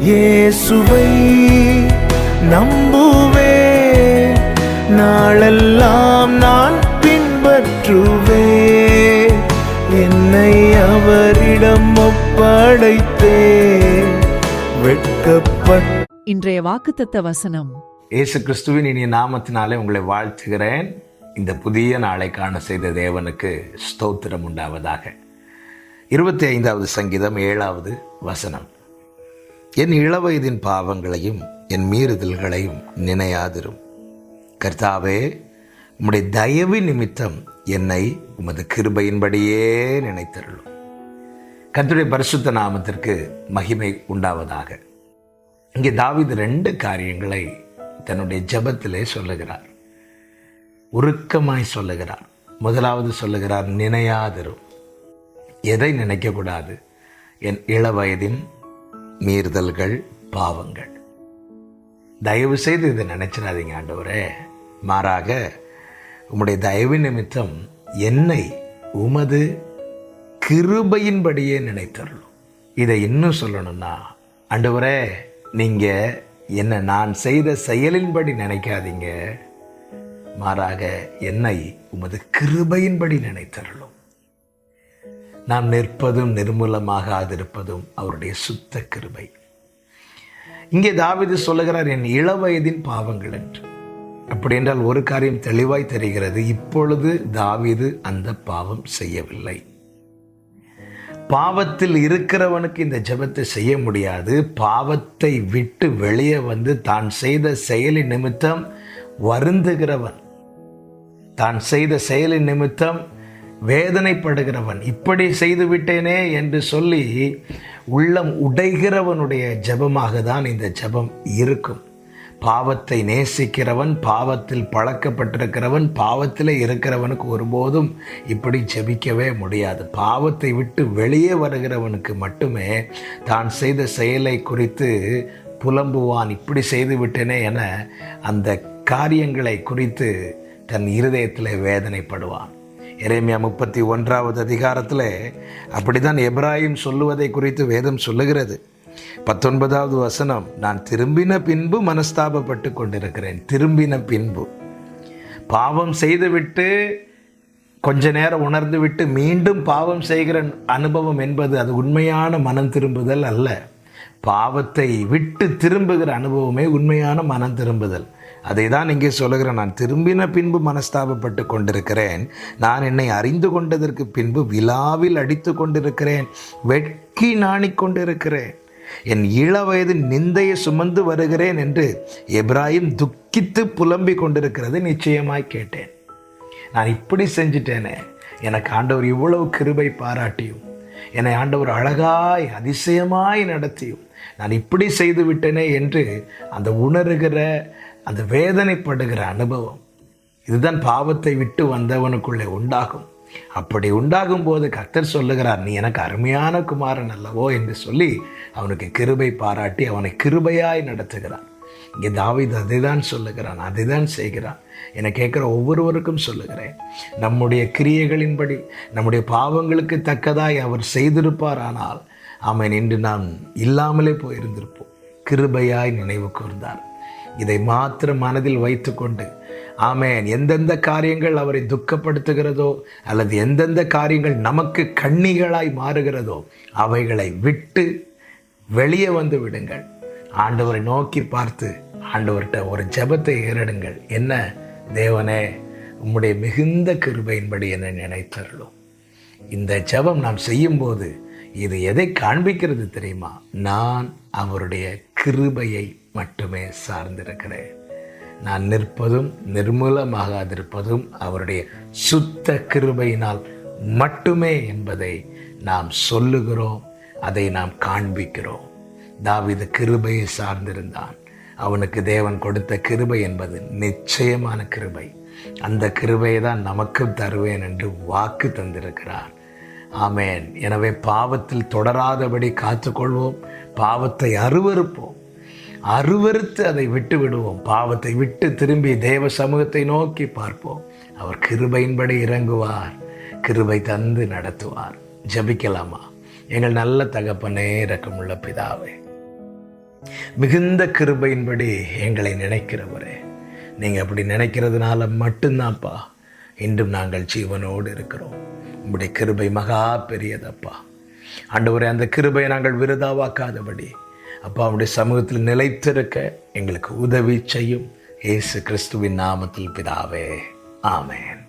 இயேசுவை நம்புவேன் நாளெல்லாம் நான் பின்பற்றுவேன் என்னை அவரிடம் ஒப்படைத்தேன். வெட்கப்பட்ட இன்றைய வாக்குத்தத்த வசனம். இயேசு கிறிஸ்துவின் இனிய நாமத்தினாலே உங்களை வாழ்த்துகிறேன். இந்த புதிய நாளை காண செய்த தேவனுக்கு ஸ்தோத்திரம் உண்டாவதாக. இருபத்தி ஐந்தாவது சங்கீதம் ஏழாவது வசனம். என் இளவயதின் பாவங்களையும் என் மீறுதல்களையும் நினையாதிரும். கர்த்தாவே உம்முடைய தயவு நிமித்தம் என்னை உமது கிருபையின்படியே நினைத்தருளும். கர்த்துடைய பரிசுத்த நாமத்திற்கு மகிமை உண்டாவதாக. இங்கே தாவிது ரெண்டு காரியங்களை தன்னுடைய ஜபத்திலே சொல்லுகிறார். உருக்கமாய் சொல்லுகிறார். முதலாவது சொல்லுகிறார் நினையாதிரும். எதை நினைக்கக்கூடாது? என் இளவயதின் மீறுதல்கள் பாவங்கள். தயவு செய்து இதை நினைச்சிடாதீங்க ஆண்டவரே. மாறாக உம்முடைய தயவு நிமித்தம் என்னை உமது கிருபையின்படியே நினைத்தருளும். இதை இன்னும் சொல்லணும்னா ஆண்டவரே நீங்கள் என்னை நான் செய்த செயலின்படி நினைக்காதீங்க. மாறாக என்னை உமது கிருபையின்படி நினைத்தருளும். நாம் நிற்பதும் நிர்மூலமாக ஆதிருப்பதும் அவருடைய சுத்த கிருபை. இங்கே தாவீது சொல்லுகிறார் என் இளவயதின் பாவங்கள் என்று. அப்படி என்றால் ஒரு காரியம் தெளிவாய் தெரிகிறது. இப்பொழுது தாவீது அந்த பாவம் செய்யவில்லை. பாவத்தில் இருக்கிறவனுக்கு இந்த ஜெபத்தை செய்ய முடியாது. பாவத்தை விட்டு வெளியே வந்து தான் செய்த செயலின் நிமித்தம் வருந்துகிறவன். தான் செய்த செயலின் நிமித்தம் வேதனைப்படுகிறவன். இப்படி செய்து விட்டேனே என்று சொல்லி உள்ளம் உடைகிறவனுடைய ஜெபமாக தான் இந்த ஜெபம் இருக்கும். பாவத்தை நேசிக்கிறவன் பாவத்தில் பழக்கப்பட்டிருக்கிறவன் பாவத்தில் இருக்கிறவனுக்கு ஒருபோதும் இப்படி ஜெபிக்கவே முடியாது. பாவத்தை விட்டு வெளியே வருகிறவனுக்கு மட்டுமே தான் செய்த செயலை குறித்து புலம்புவான். இப்படி செய்து விட்டேனே என அந்த காரியங்களை குறித்து தன் இருதயத்தில் வேதனைப்படுவான். எரேமியா முப்பத்தி ஒன்றாவது அதிகாரத்தில் அப்படிதான் எப்ராஹிம் சொல்லுவதை குறித்து வேதம் சொல்லுகிறது. பத்தொன்பதாவது வசனம் நான் திரும்பின பின்பு மனஸ்தாபப்பட்டு கொண்டிருக்கிறேன். திரும்பின பின்பு. பாவம் செய்துவிட்டு கொஞ்ச நேரம் உணர்ந்து விட்டு மீண்டும் பாவம் செய்கிற அனுபவம் என்பது அது உண்மையான மனம் திரும்புதல் அல்ல. பாவத்தை விட்டு திரும்புகிற அனுபவமே உண்மையான மனம் திரும்புதல். அதை தான் இங்கே சொல்லுகிறேன். நான் திரும்பின பின்பு மனஸ்தாபப்பட்டு கொண்டிருக்கிறேன். நான் என்னை அறிந்து கொண்டதற்கு பின்பு விழாவில் அடித்து கொண்டிருக்கிறேன். வெட்கி நாணிக் கொண்டிருக்கிறேன். என் இளவயது நிந்தையை சுமந்து வருகிறேன் என்று எப்ராஹிம் துக்கித்து புலம்பிக் கொண்டிருக்கிறது நிச்சயமாய் கேட்டேன். நான் இப்படி செஞ்சிட்டேனே. எனக்கு ஆண்டவர் இவ்வளவு கிருபை பாராட்டியும் என்னை ஆண்டவர் அழகாய் அதிசயமாய் நடத்தியும் நான் இப்படி செய்து விட்டேனே என்று அந்த உணர்கிற அந்த வேதனைப்படுகிற அனுபவம். இதுதான் பாவத்தை விட்டு வந்தவனுக்குள்ளே உண்டாகும். அப்படி உண்டாகும் போது கத்தர் சொல்லுகிறார் நீ எனக்கு அருமையான குமாரன் அல்லவோ? என்று சொல்லி அவனுக்கு கிருபை பாராட்டி அவனை கிருபையாய் நடத்துகிறான். இங்கே தாவித் அதை தான் சொல்லுகிறான் அதை தான் செய்கிறான். என கேட்குற ஒவ்வொருவருக்கும் சொல்லுகிறேன் நம்முடைய கிரியைகளின்படி நம்முடைய பாவங்களுக்கு தக்கதாய் அவர் செய்திருப்பார் ஆனால் அவன் இன்று நாம் இல்லாமலே போயிருந்திருப்போம். கிருபையாய் நினைவு கூர்ந்தார். இதை மாத்திரம் மனதில் வைத்துக்கொண்டு ஆமேன். எந்தெந்த காரியங்கள் அவரை துக்கப்படுத்துகிறதோ அல்லது எந்தெந்த காரியங்கள் நமக்கு கண்ணிகளாய் மாறுகிறதோ அவைகளை விட்டு வெளியே வந்து விடுங்கள். ஆண்டவரை நோக்கி பார்த்து ஆண்டவர்கிட்ட ஒரு ஜெபத்தை ஏறிடுங்கள். என்ன? தேவனே உம்முடைய மிகுந்த கிருபையின்படி என்னை நினைத்தருளும். இந்த ஜெபம் நாம் செய்யும்போது இது எதை காண்பிக்கிறது தெரியுமா? நான் அவருடைய கிருபையை மட்டுமே சார்ந்திருக்கிறேன். நான் நிற்பதும் நிர்மூலமாகாதிருப்பதும் அவருடைய சுத்த கிருபையினால் மட்டுமே என்பதை நாம் சொல்லுகிறோம் அதை நாம் காண்பிக்கிறோம். தாவீது கிருபையை சார்ந்திருந்தான். அவனுக்கு தேவன் கொடுத்த கிருபை என்பது நிச்சயமான கிருபை. அந்த கிருபையை தான் நமக்கும் தருவேன் என்று வாக்கு தந்திருக்கிறார். ஆமேன். எனவே பாவத்தில் தொடராதபடி காத்துக்கொள்வோம் பாவத்தை அருவருப்போம் அருவருத்து அதை விட்டு விடுவோம் பாவத்தை விட்டு திரும்பி தேவ சமூகத்தை நோக்கி பார்ப்போம். அவர் கிருபையின்படி இறங்குவார். கிருபை தந்து நடத்துவார். ஜபிக்கலாமா? எங்கள் நல்ல தகப்பனே இரக்கமுள்ள பிதாவே. மிகுந்த கிருபையின்படி எங்களை நினைக்கிறவரே. நீங்கள் அப்படி நினைக்கிறதுனால மட்டும்தான்ப்பா இன்றும் நாங்கள் ஜீவனோடு இருக்கிறோம். உங்களுடைய கிருபை மகா பெரியதப்பா. ஆண்டவரே அந்த கிருபையை நாங்கள் விருதாவாக்காதபடி அப்போ அவருடைய சமூகத்தில் நிலைத்திருக்க எங்களுக்கு உதவி செய்யும். ஏசு கிறிஸ்துவின் நாமத்தில் பிதாவே. ஆமேன்.